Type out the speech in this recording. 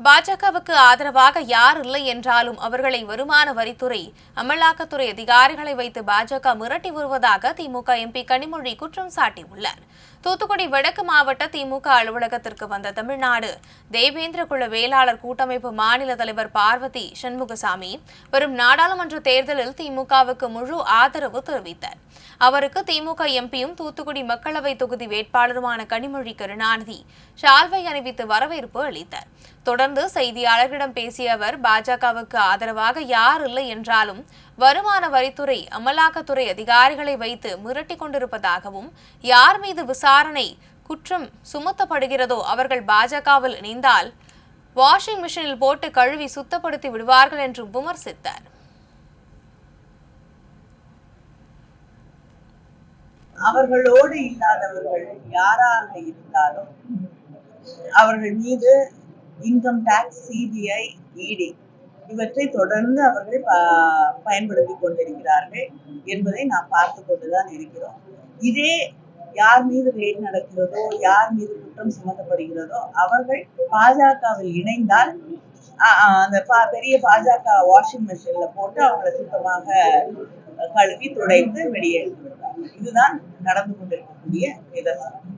பாஜகவுக்கு ஆதரவாக யார் இல்லை என்றாலும் அவர்களை வருமான வரித்துறை அமலாக்கத்துறை அதிகாரிகளை வைத்து பாஜக மிரட்டி வருவதாக திமுக எம்பி கனிமொழி குற்றம் சாட்டியுள்ளார். தூத்துக்குடி வடக்கு மாவட்ட திமுக அலுவலகத்திற்கு வந்த தமிழ்நாடு தேவேந்திர குல வேளாளர் கூட்டமைப்பு மாநில தலைவர் பார்வதி சண்முகசாமி வரும் நாடாளுமன்ற தேர்தலில் திமுகவுக்கு முழு ஆதரவு தெரிவித்தார். அவருக்கு திமுக எம்பியும் தூத்துக்குடி மக்களவை தொகுதி வேட்பாளருமான கனிமொழி கருணாநிதி ஷால்வை அணிவித்து வரவேற்பு அளித்தார். தொடர்ந்து செய்தியாளர்களிடம் பேசிய அவர் பாஜகவுக்கு ஆதரவாக யார் இல்லை என்றாலும் வருமான வரித்துறை அமலாக்கத்துறை அதிகாரிகளை வைத்து மிரட்டிக் கொண்டிருப்பதாகவும் யார் மீது விசாரணை குற்றம் சுமத்தப்படுகிறதோ அவர்கள் பாஜகவில் இணைந்தால் வாஷிங் மிஷினில் போட்டு கழுவி சுத்தப்படுத்தி விடுவார்கள் என்றும் விமர்சித்தார். அவர்களோடு இல்லாதவர்கள் யாராக இருந்தாலும் அவர்கள் மீது இன்கம் டாக்ஸ் சிபிஐ இடி இவற்றை தொடர்ந்து அவர்கள் பயன்படுத்தி கொண்டிருக்கிறார்கள் என்பதை நாம் பார்த்து கொண்டுதான் இருக்கிறோம். இதே யார் மீது ரெய்ட் நடக்கிறதோ யார் மீது குற்றம் சுமத்தப்படுகிறதோ அவர்கள் பாஜகவில் இணைந்தால் அந்த பா- பெரிய பாஜக வாஷிங் மெஷின்ல போட்டு அவங்களை சுத்தமாக கழுவி துடைத்து வெளியேறும் இதுதான் நடந்து கொண்டிருக்கக்கூடிய நிதர்சனம்